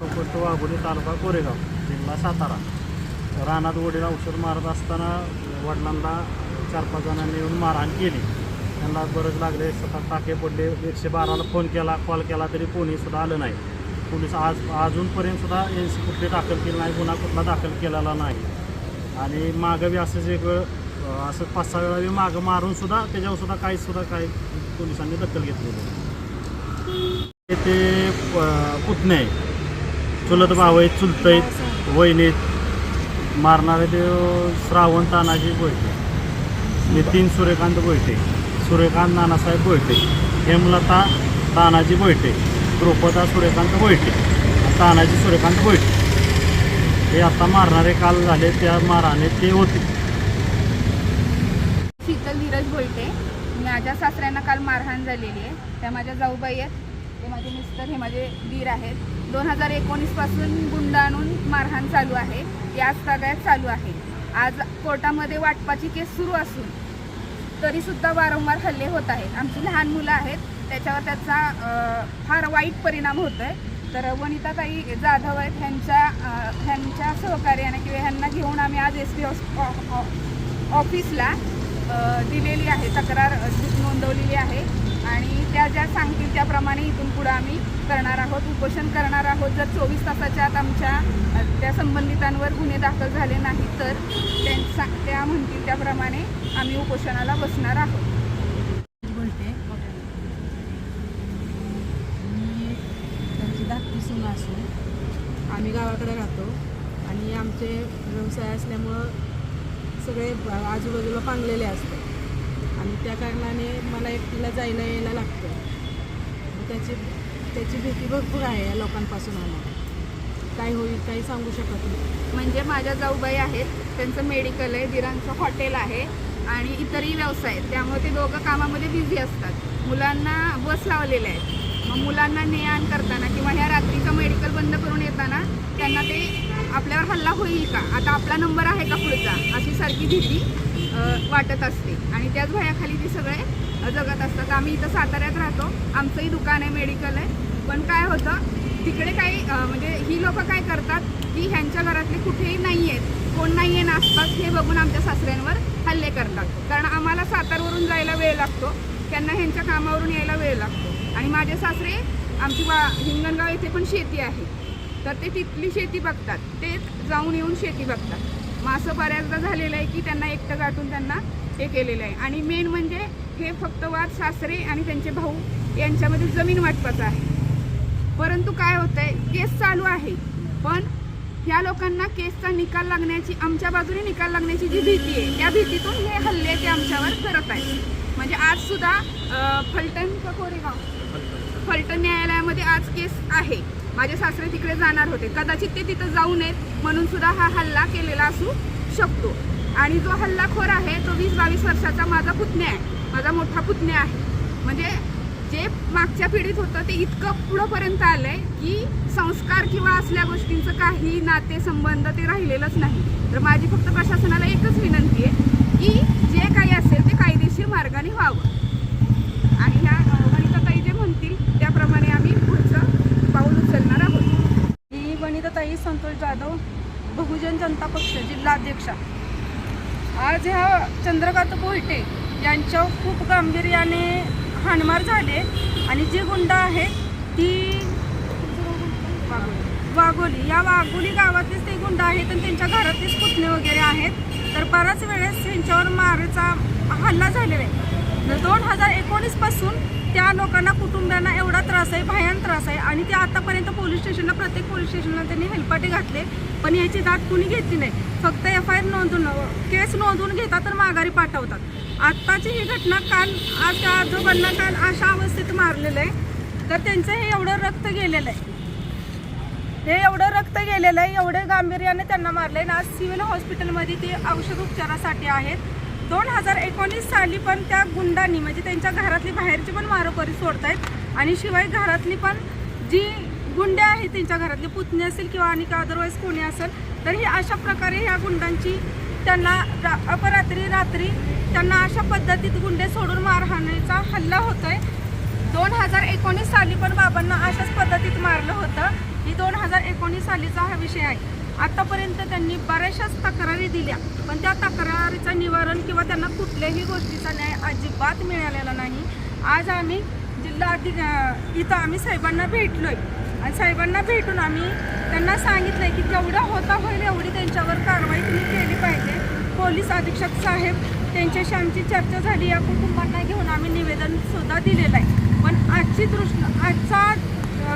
Post Wagholi तालुका कोरेगाव जिल्हा सातारा. रानात वडील औषध मारत असताना वडिलांना चार पाच जणांनी येऊन मारहाण केली. त्यांना गरज लागले स्वतः टाके पडले एकशे बाराला फोन केला कॉल केला तरी कोणीसुद्धा आलं नाही. पोलीस आज अजूनपर्यंतसुद्धा एन सी कुठली दाखल केली नाही गुन्हा कुठला दाखल केलेला नाही. आणि मागं बी असंच एक असं पाच सहा वेळा मागं मारूनसुद्धा त्याच्यावरसुद्धा काहीसुद्धा काही पोलिसांनी दखल घेतलेली ते पुतणे आहे चुलत भाऊ आहेत चुलत आहेत वहिनीत मारणारे ते श्रावण तानाजी बोयटे नितीन सूर्यकांत बोयटे सूर्यकांत नानासाहेब बोयटे हेमलता तानाजी बोयटे द्रौपदा सूर्यकांत बोयटे तानाजी सूर्यकांत बोयटे हे आता मारणारे काल झाले त्या मारहाणे ते होते. शीतल धीरज बोलते. माझ्या सासऱ्यांना काल मारहाण झालेली आहे. त्या माझ्या जाऊबाई आहेत. हे माझे मिस्टर हे माझे वीर आहेत. दोन हजार एकोणीसपासून गुंड आणून मारहाण चालू आहे. याच सगळ्यात चालू आहे. आज कोर्टामध्ये वाटपाची केस सुरू असून तरीसुद्धा वारंवार हल्ले होत आहेत. आमची लहान मुलं आहेत. त्याच्यावर त्याचा फार वाईट परिणाम होतो आहे तर वनिताताई जाधव आहेत ह्यांच्या ह्यांच्या सहकार्याने किंवा ह्यांना घेऊन आम्ही आज एस पी ऑफिसला दिलेली आहे तक्रार नोंदवलेली आहे. आणि त्या ज्या सांगतील त्याप्रमाणे इथून पुढं आम्ही करणार आहोत उपोषण करणार आहोत. जर चोवीस तासाच्या आत आमच्या त्या संबंधितांवर गुन्हे दाखल झाले नाही तर त्यांचा त्या म्हणतील त्याप्रमाणे आम्ही उपोषणाला बसणार आहोत. बोलते. मी त्यांची धाकटी सून असून आम्ही गावाकडे राहतो आणि आमचे व्यवसाय असल्यामुळं सगळे आजूबाजूला पांगलेले असतात. आणि त्या कारणाने मला एकटीला जायला यायला लागतं. त्याची त्याची भीती भरपूर आहे या लोकांपासून आम्हाला. काय होईल काही सांगू शकत नाही. म्हणजे माझ्या जाऊबाई आहेत त्यांचं मेडिकल आहे दिरांचं हॉटेल आहे आणि इतरही व्यवसाय आहेत. त्यामुळे ते दोघं कामामध्ये बिझी असतात. मुलांना बस लावलेल्या आहेत. मग मुलांना ने आण करताना किंवा ह्या रात्रीचं मेडिकल बंद करून येताना त्यांना ते आपल्यावर हल्ला होईल का? आता आपला नंबर आहे का पुढचा? अशी सारखी भीती. वाटत असते. आणि त्याच भयाखाली ते सगळे जगत असतात. आम्ही इथं साताऱ्यात राहतो. आमचंही दुकान आहे मेडिकल आहे. पण काय होतं तिकडे काही म्हणजे ही लोक काय करतात की ह्यांच्या घरातले कुठेही नाही आहेत कोण नाही आहे आसपास हे बघून आमच्या सासऱ्यांवर हल्ले करतात. कारण आम्हाला सातारवरून जायला वेळ लागतो. त्यांना ह्यांच्या कामावरून यायला वेळ लागतो. आणि माझे सासरे आमची वा हिंगणगाव येथे पण शेती आहे. तर ते तिथली शेती बघतात. ते जाऊन येऊन शेती बघतात. मग असं बऱ्याचदा झालेलं आहे की त्यांना एकटं गाठून त्यांना हे केलेलं आहे. आणि मेन म्हणजे हे फक्त वाद सासरे आणि त्यांचे भाऊ यांच्यामध्ये जमीन वाटपाचं आहे. परंतु काय होतं आहे केस चालू आहे. पण ह्या लोकांना केसचा निकाल लागण्याची आमच्या बाजूने निकाल लागण्याची जी भीती आहे त्या भीतीतून हे हल्ले ते आमच्यावर करत आहेत. म्हणजे आज सुद्धा फलटण कोरेगाव? फलटण न्यायालयामध्ये आज केस आहे. माझे सासरे तिकडे जाणार होते. कदाचित ते तिथं जाऊ नयेत म्हणून सुद्धा हा हल्ला केलेला असू शकतो. आणि जो हल्लाखोर आहे तो वीस बावीस वर्षाचा माझा पुतण्या आहे. माझा मोठा पुतण्या आहे. म्हणजे जे मागच्या पिढीत होतं ते इतकं पुढंपर्यंत आलं आहे की संस्कार किंवा असल्या गोष्टींचं काही नाते संबंध ते राहिलेलंच नाही. तर माझी फक्त प्रशासनाला एकच विनंती आहे की जे काही असेल ते कायदेशीर मार्गाने व्हावं. आणि ह्या वनिताताई जे म्हणतील त्याप्रमाणे आम्ही पुढचं पाऊल उचलणार आहोत ही वनिताताई संतोष जाधव बहुजन जनता पक्ष जिल्हाध्यक्षा. आज ह्या चंद्रकांत कोयटे यांच्या खूप गांभीर्याने हाणमार झाले आणि जी गुंड आहेत ती वाघोली. या वाघोली गावातलीच ते गुंड आहेत आणि त्यांच्या घरातलीच पुतणे वगैरे आहेत. तर बऱ्याच वेळेस त्यांच्यावर मारेचा हल्ला झालेला आहे. दोन हजार एकोणीसपासून त्या लोकांना कुटुंबियांना एवढा त्रास आहे भयान त्रास आहे. आणि ते आतापर्यंत पोलीस स्टेशनला प्रत्येक पोलीस स्टेशनला त्यांनी हेलपाटे घातले पण याची दाट कुणी घेतली नाही. फक्त एफ आय आर नोंदवून केस नोंदवून घेतात तर माघारी पाठवतात. आत्ताची ही घटना काल आजच्या आजोबांना काल अशा अवस्थेत मारलेलं आहे. तर त्यांचं हे एवढं रक्त गेलेलं आहे. हे एवढं रक्त गेलेलं आहे एवढं गांभीर्याने त्यांना मारले आहे आज सिव्हिल हॉस्पिटलमध्ये ते औषध उपचारासाठी आहेत. दोन हजार एकोणीस साली पण त्या गुंडांनी म्हणजे त्यांच्या घरातली बाहेरची पण मारोकरी सोडतायत आणि शिवाय घरातली पण जी गुंडे आहेत त्यांच्या घरातली पुतणी असेल किंवा आणि अदरवाईज कोणी असेल तर ही अशा प्रकारे ह्या गुंडांची त्यांना रा अपरात्री रात्री त्यांना अशा पद्धतीत गुंडे सोडून मारहाणीचा हल्ला होतोय. दोन हजार एकोणीस साली पण बाबांना अशाच पद्धतीत मारलं होतं. ही दोन हजार एकोणीस सालीचा हा विषय आहे. आतापर्यंत त्यांनी बऱ्याचशाच तक्रारी दिल्या पण त्या तक्रारीचं निवारण किंवा त्यांना कुठल्याही गोष्टीचा न्याय अजिबात मिळालेला नाही. आज आम्ही जिल्हा अधिक इथं आम्ही साहेबांना भेटलोय. आणि साहेबांना भेटून आम्ही त्यांना सांगितलं आहे की जेवढं होता होईल एवढी त्यांच्यावर कारवाई तुम्ही केली पाहिजे. पोलीस अधीक्षक साहेब त्यांच्याशी आमची चर्चा झाली या कुटुंबांना घेऊन आम्ही निवेदनसुद्धा दिलेलं आहे. पण आजची दृष्ट आजचा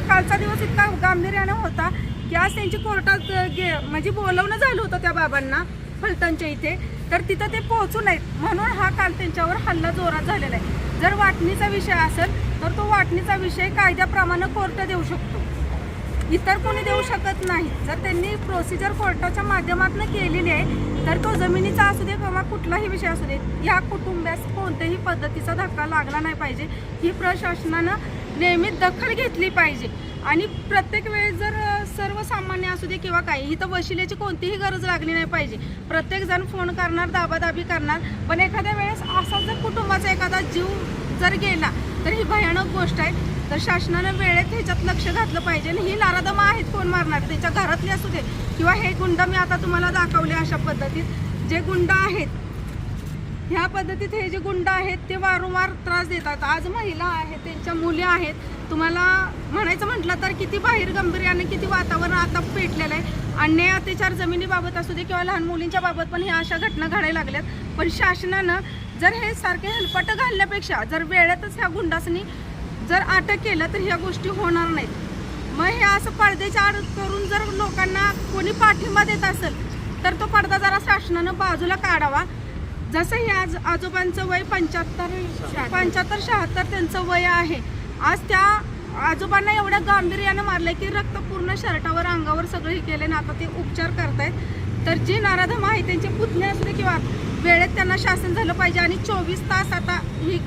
कालचा दिवस इतका गांभीर्यानं होता की आज त्यांची कोर्टात गे म्हणजे बोलवणं झालं होतं त्या बाबांना फलटणच्या इथे. तर तिथं ते पोहोचू नयेत. म्हणून हा काल त्यांच्यावर हल्ला जोरात झालेला आहे. जर वाटणीचा विषय असेल तर तो वाटणीचा विषय कायद्याप्रमाणे कोर्ट देऊ शकतो. इतर कोणी देऊ शकत नाही. जर त्यांनी प्रोसिजर कोर्टाच्या माध्यमातून केलेली आहे तर तो जमिनीचा असू दे किंवा कुठलाही विषय असू दे या कुटुंबास कोणत्याही पद्धतीचा धक्का लागला नाही पाहिजे. ही प्रशासनानं नेहमी दखल घेतली पाहिजे. आणि प्रत्येक वेळेस जर सर्वसामान्य असू दे किंवा काही इथं वशिलेची कोणतीही गरज लागली नाही पाहिजे. प्रत्येक जण फोन करणार दाबादाबी करणार. पण एखाद्या वेळेस असा जर कुटुंबाचा एखादा जीव जर गेला तर ही भयानक गोष्ट आहे. तर शासनानं वेळेत ह्याच्यात लक्ष घातलं पाहिजे. आणि ही नारादमा आहेत कोण मारणार? त्याच्या घरातली असू दे. किंवा हे गुंड मी आता तुम्हाला दाखवले अशा पद्धतीत. जे गुंड आहेत ह्या पद्धतीत हे जे गुंड आहेत ते वारंवार त्रास देतात. आज महिला आहेत त्यांच्या मुली आहेत. तुम्हाला म्हणायचं म्हटलं तर किती बाहेर गंभीर्याने किती वातावरण आता पेटलेलं आहे. अन्याय अत्याचार जमिनीबाबत असू दे किंवा लहान मुलींच्या बाबत पण ह्या अशा घटना घडायला लागल्यात. पण शासनानं जर हे सारखे हेलपाट घालण्यापेक्षा जर वेळेतच ह्या गुंडासनी जर अटक केलं तर ह्या गोष्टी होणार नाहीत. मग हे असं पडद्याच्या आड करून जर लोकांना कोणी पाठिंबा देत असेल तर तो पडदा जरा शासनानं बाजूला काढावा. जसं हे आज आजोबांचं वय पंच्याहत्तर पंच्याहत्तर शहात्तर त्यांचं वय आहे. आज त्या आजोबांना एवढ्या गांभीर्यानं मारलंय की रक्त पूर्ण शर्टावर अंगावर सगळं हे केलं ना आता ते उपचार करतायत. तर जी नाराधम आहे त्यांचे पुतणे असू दे किंवा वेळेत त्यांना शासन झालं पाहिजे. आणि चोवीस तास आता ही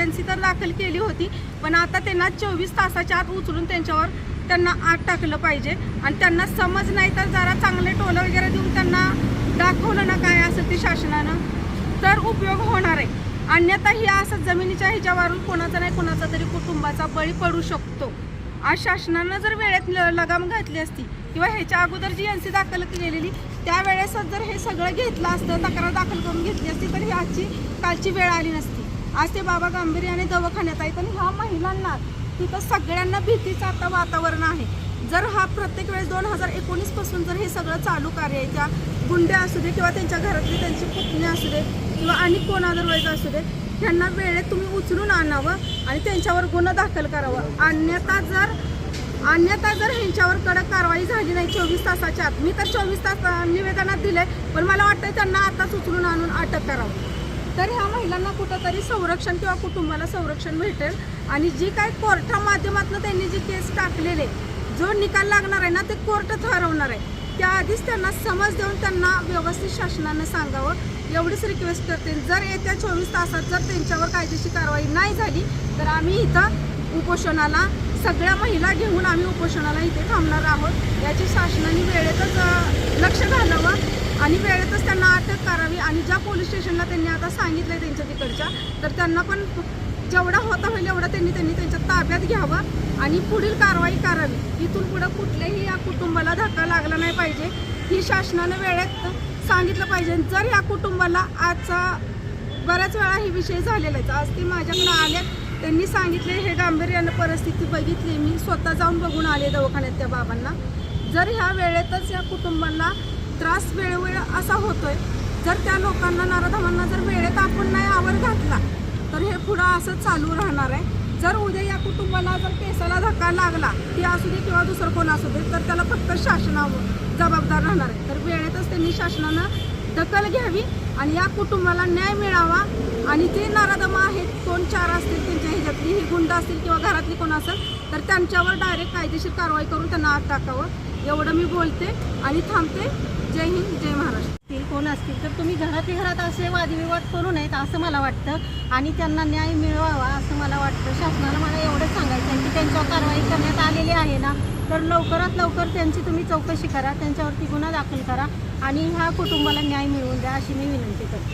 एन सी तर दाखल केली होती पण आता त्यांना चोवीस तासाच्या आत उचलून त्यांच्यावर त्यांना आत टाकलं पाहिजे. आणि त्यांना समज नाही तर जरा चांगले टोलं वगैरे देऊन त्यांना दाखवलं ना काय असेल ते शासनानं तर उपयोग होणार आहे. अन्यथा ही असं जमिनीच्या ह्याच्यावरून कोणाचा नाही कोणाचा तरी कुटुंबाचा बळी पडू शकतो. आज शासनानं जर वेळेत ल- लगाम घातली असती किंवा ह्याच्या अगोदर जी एन सी दाखल केलेली त्यावेळेसच जर हे सगळं घेतलं असतं तक्रार दाखल करून घेतली असती तर ही आजची कालची वेळ आली नसती. आज ते बाबा गांभीर्याने दवाखान्यात आहेत आणि ह्या महिलांना तिथं सगळ्यांना भीतीचं आता वातावरण आहे. जर हा प्रत्येक वेळेस दोन हजार एकोणीसपासून जर हे सगळं चालू कार्य आहे त्या गुंड्या असू दे किंवा त्यांच्या घरातली त्यांची पुतणी असू दे किंवा आणि कोण अदरवाईज असू दे त्यांना वेळेत तुम्ही उचलून आणावं आणि त्यांच्यावर गुन्हा दाखल करावं. अन्यथा जर अन्यथा जर ह्यांच्यावर कडक कारवाई झाली नाही चोवीस तासाच्या आत मी तर चोवीस तास निवेदनात दिले पण मला वाटतं त्यांना आताच उचलून आणून अटक करावं. तर ह्या महिलांना कुठंतरी संरक्षण किंवा कुटुंबाला संरक्षण भेटेल आणि जी काय कोर्टा माध्यमातून त्यांनी जी केस टाकलेले जो निकाल लागणार आहे ना ते कोर्ट ठरवणार आहे. त्याआधीच त्यांना समज देऊन त्यांना व्यवस्थित शासनानं सांगावं. एवढीच रिक्वेस्ट करते. जर येत्या चोवीस तासात जर त्यांच्यावर कायदेशीर कारवाई नाही झाली तर आम्ही इथं उपोषणाला सगळ्या महिला घेऊन आम्ही उपोषणाला इथे थांबणार आहोत. याची शासनाने वेळेतच लक्ष घालावं आणि वेळेतच त्यांना अटक करावी. आणि ज्या पोलीस स्टेशनला त्यांनी आता सांगितलंय त्यांच्या तिकडच्या तर त्यांना पण जेवढा होता होईल एवढा त्यांनी त्यांनी त्यांच्या ताब्यात घ्यावं आणि पुढील कारवाई करावी. इथून पुढं कुठल्याही या कुटुंबाला धक्का लागला नाही पाहिजे. ही शासनानं वेळेत सांगितलं पाहिजे. जर या कुटुंबाला आजचा बऱ्याच वेळा हे विषय झालेला आहे. आज ते माझ्याकडे आले त्यांनी सांगितले हे गांभीर्यानं परिस्थिती बघितली. मी स्वतः जाऊन बघून आले दवाखान्यात त्या बाबांना. जर ह्या वेळेतच या कुटुंबाला त्रास वेळोवेळ असा होतोय जर त्या लोकांना नाराधमांना जर वेळेत आपण नाही आवर घातला तर हे पुढं असं चालू राहणार आहे. जर उद्या या कुटुंबाला जर केसाला धक्का लागला ती असू दे किंवा दुसरं कोण असू दे तर त्याला फक्त शासनावर जबाबदार राहणार आहे. तर वेळेतच त्यांनी शासनानं दखल घ्यावी आणि या कुटुंबाला न्याय मिळावा आणि ते नारादमा आहेत कोण चार असतील त्यांच्या ह्याच्यातली ही गुंड असतील किंवा घरातली कोण असेल तर त्यांच्यावर डायरेक्ट कायदेशीर कारवाई करून त्यांना आत टाकावं. एवढं मी बोलते आणि थांबते. जय हिंद जय महाराष्ट्र. कोण असतील तर तुम्ही घरातल्या घरात असे वादविवाद करू नयेत असं मला वाटतं. आणि त्यांना न्याय मिळवावा असं मला वाटतं. शासनाला मला एवढंच सांगायचं आहे की त्यांच्यावर कारवाई करण्यात आलेली आहे ना तर लवकरात लवकर त्यांची तुम्ही चौकशी करा त्यांच्यावरती गुन्हा दाखल करा आणि ह्या कुटुंबाला न्याय मिळवून द्या अशी मी विनंती करते.